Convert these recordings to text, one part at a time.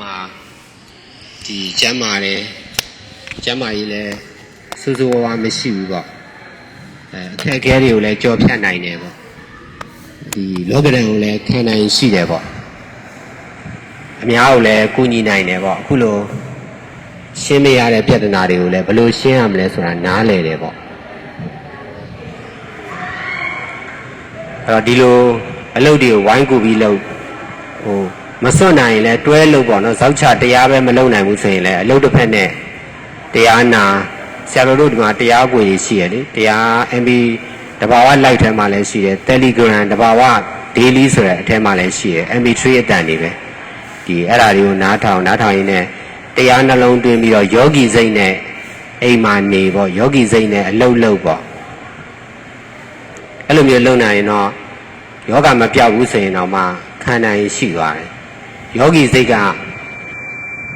မှာဒီကျမ်းမာတယ်ကျမ်းမာရေးလည်းစူးစူးဝါးဝါမရှိဘူးပေါ့အဲအခက်အခဲတွေကိုလည်းကြော်ဖြတ်နိုင်တယ်ပေါ့ဒီလောကဒဏ်ကိုလည်းခံနိုင်ရှိတယ်ပေါ့အများကိုလည်းကူညီနိုင်တယ်ပေါ့အခုလိုရှင်းမရတဲ့ပြဿနာတွေကိုလည်းဘယ်လိုရှင်းရမလဲဆိုတာနားလည်တယ်ပေါ့အဲ့တော့ဒီလိုအလုပ်တွေကိုဝိုင်းကူပြီးလုပ်ဟို မစွန့်နိုင်ရင်လည်းတွဲလုပ်ပေါ့နော်ဇောက်ချတရားပဲမလုပ်နိုင်ဘူးဆိုရင်လည်းအလုပ်တစ်ဖက်နဲ့တရားနာဆရာတော်တို့ဒီမှာတရားကိုကြီးရှိရလေတရား MB တဘာဝ live ထဲမှာလည်းရှိတယ် Telegram တဘာဝ daily ဆိုတဲ့အထဲမှာလည်းရှိတယ် MB3 အတန်တွေပဲဒီအဲ့ဒါတွေကိုနားထောင်နားထောင်ရင်းနဲ့တရားနှလုံးသွင်းပြီးတော့ယောဂီစိတ်နဲ့အိမ်မှာနေပေါ့ယောဂီစိတ်နဲ့အလုပ်လုပ်ပေါ့အဲ့လိုမျိုးလုပ်နိုင်ရင်တော့ယောဂမပြောက်ဘူးဆိုရင်တော့မှခံနိုင်ရရှိသွားတယ် ယောဂီစိတ်က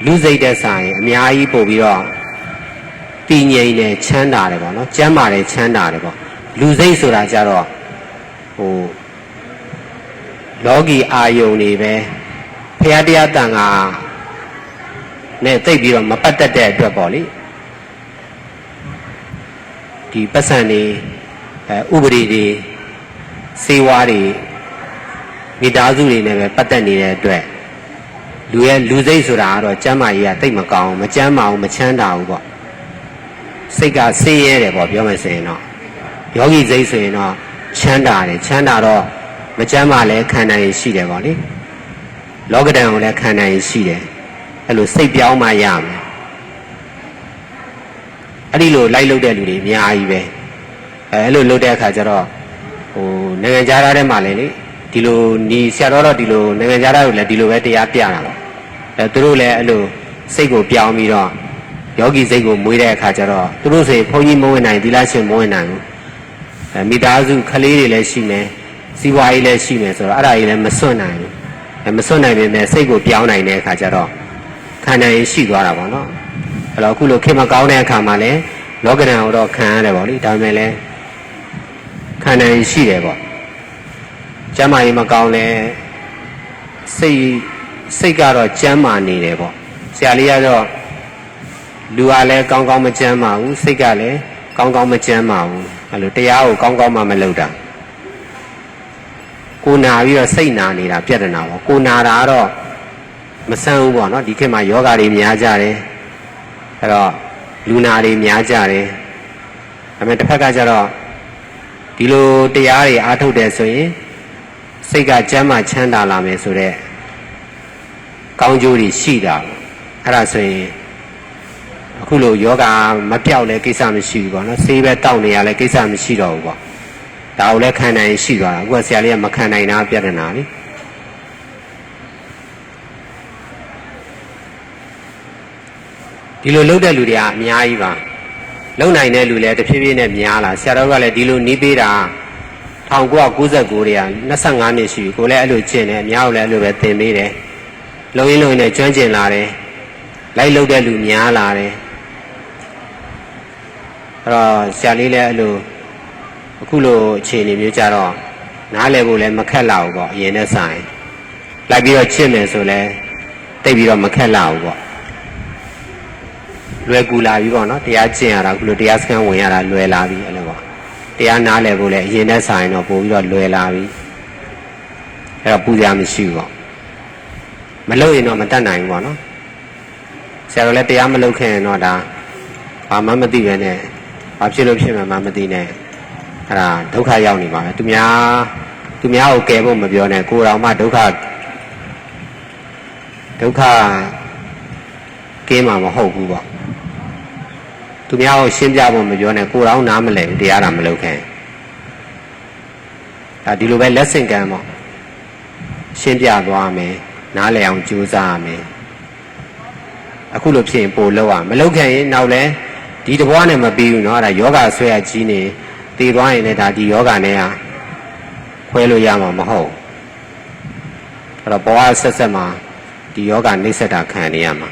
လူစိတ်တဲ့ဆိုင်အများကြီးပို့ပြီးတော့တည်ငြိမ်တယ်ချမ်းသာတယ်ပေါ့နော်ကျမ်းမာတယ်ချမ်းသာတယ်ပေါ့လူစိတ်ဆိုတာကြတော့ဟိုလောကီအာယုန်တွေပဲဖရာတရားတန်ခါနဲ့သိပ်ပြီးတော့မပတ်သက်တဲ့အတွက်ပေါ့လေဒီပတ်စံတွေအဲဥပဒေတွေစေဝါတွေမိသားစုတွေနဲ့ပဲပတ်သက်နေတဲ့အတွက် လူရဲ့လူစိတ်ဆိုတာကတော့ကျမ်းမာရေးကတိတ်မကောင်းဘူးမကျမ်းမာဘူးမချမ်းသာဘူးပေါ့စိတ်ကဆင်းရဲတယ်ပေါ့ပြောမယ်ဆိုရင်တော့ယောဂီစိတ်ဆိုရင်တော့ချမ်းသာတယ်ချမ်းသာတော့မကျမ်းမာလဲခံနိုင်ရရှိတယ်ပေါ့လေလောကဒဏ်ကိုလည်းခံနိုင်ရရှိတယ်အဲ့လိုစိတ်ပြောင်းမှရမယ်အဲ့ဒီလိုလိုက်လုပ်တဲ့လူတွေအများကြီးပဲအဲအဲ့လိုလုပ်တဲ့အခါကျတော့ဟိုနိုင်ငံခြားသားထဲမှာလည်းလေဒီလိုညီဆရာတော်တော့ဒီလိုနိုင်ငံခြားသားတွေလည်းဒီလိုပဲတရားပြတာပေါ့ အဲသူတို့လည်းအဲ့လိုစိတ်ကိုပြောင်းပြီးတော့ယောဂီစိတ်ကိုမွေးတဲ့အခါကျတော့သူတို့ဆိုရင်ဘုန်းကြီးမဝင်နိုင်သီလရှင်မဝင်နိုင်ဘူးအဲမိသားစုကလေးတွေလည်းရှိမယ်စီးပွားရေးလည်းရှိမယ်ဆိုတော့အဲ့ဒါကြီးလည်းမစွန့်နိုင်ဘူးအဲမစွန့်နိုင်ပေမဲ့စိတ်ကိုပြောင်းနိုင်တဲ့အခါကျတော့ခံနိုင်ရှိသွားတာပေါ့နော်အဲ့တော့အခုလိုခင်မကောင်းတဲ့အခါမှာလည်းလောကဒဏ်ကိုတော့ခံရတယ်ပေါ့လေဒါပေမဲ့လည်းခံနိုင်ရှိတယ်ပေါ့ကျမ်းမာရေးမကောင်းလဲစိတ် စိတ်ကတော့ကျမ်းမာနေတယ်ပေါ့ဆရာလေးကတော့လူကလည်းကောင်းကောင်းမကျမ်းမာဘူးစိတ်ကလည်းကောင်းကောင်းမကျမ်းမာဘူးအဲ့လိုတရားကိုကောင်းကောင်းမှမလုပ်တာကိုနာပြီးတော့စိတ်နာနေတာပြဿနာပေါ့ကိုနာတာကတော့မဆန်းဘူးပေါ့နော်ဒီခေတ်မှာယောဂါတွေများကြတယ်အဲ့တော့လူနာတွေများကြတယ်ဒါပေမဲ့တစ်ဖက်ကကျတော့ဒီလိုတရားတွေအားထုတ်တယ်ဆိုရင်စိတ်ကကျမ်းမာချမ်းသာလာမယ်ဆိုတော့ ကောင်းကျိုးတွေရှိတာပေါ့အဲ့ဒါဆိုရင်အခုလိုယောဂမပြောက်လဲကိစ္စမရှိဘူးပေါ့နော်ဆေးပဲတောက်နေရလဲကိစ္စမရှိတော့ဘူးပေါ့ဒါကိုလည်းခံနိုင်ရှိသွားတာအခုကဆရာလေးကမခံနိုင်တာပြဿနာလေဒီလိုလုပ်တဲ့လူတွေကအများကြီးပါလုံနိုင်တဲ့လူလည်းတဖြည်းဖြည်းနဲ့များလာဆရာတော်ကလည်းဒီလိုနီးပေးတာ1999တည်းက25နှစ်ရှိပြီကိုလည်းအဲ့လိုကျင့်တယ်အများကိုလည်းအဲ့လိုပဲသင်ပေးတယ် လုံရင်းလုံရင်းနဲ့ကျွမ်းကျင်လာတယ်လိုက်လုပ်တဲ့လူများလာတယ်အဲ့တော့ဆရာလေးလည်းအဲ့လိုအခုလိုအခြေအနေမျိုးကြတော့နားလည်ဖို့လည်းမခက်လာဘူးပေါ့အရင်နဲ့ဆိုင်လိုက်ပြီးတော့ချင့်မယ်ဆိုလဲတိတ်ပြီးတော့မခက်လာဘူးပေါ့လွယ်ကူလာပြီပေါ့နော်တရားကျင့်ရတာအခုလိုတရားစခန်းဝင်ရတာလွယ်လာပြီအဲ့လိုပေါ့တရားနားလည်ဖို့လည်းအရင်နဲ့ဆိုင်တော့ပို့ပြီးတော့လွယ်လာပြီအဲ့တော့ပူစရာမရှိဘူးပေါ့ မလုပ်ရင်တော့မတတ်နိုင်ဘူးပေါ့နော်ဆရာတော်လည်းတရားမလုပ်ခင်တော့ဒါဘာမှမသိပဲနဲ့ဘာဖြစ်လို့ဖြစ်မှမမသိနဲ့အဲ့ဒါဒုက္ခရောက်နေပါပဲသူများသူများကိုကယ်ဖို့မပြောနဲ့ကိုယ်တော်မှဒုက္ခဒုက္ခကင်းမှာမဟုတ်ဘူးပေါ့သူများကိုရှင်းပြဖို့မပြောနဲ့ကိုယ်တော်နားမလဲဘူးတရားတာမလုပ်ခင်ဒါဒီလိုပဲလက်ဆင့်ကမ်းပေါ့ရှင်းပြသွားမယ် နားလည်အောင်ကြိုးစားရမယ်အခုလိုဖြစ်ရင်ပို့လောက်ရမလောက်ခင်ရင်နောက်လဲဒီတဘွားနဲ့မပြီးဘူးเนาะအဲ့ဒါယောဂဆွဲရကြီးနေတည်သွားရင်လည်းဒါဒီယောဂနဲ့ဟာခွဲလို့ရမှာမဟုတ်အဲ့တော့ဘဝဆက်ဆက်မှာဒီယောဂနှိစ္စတာခံနေရမှာ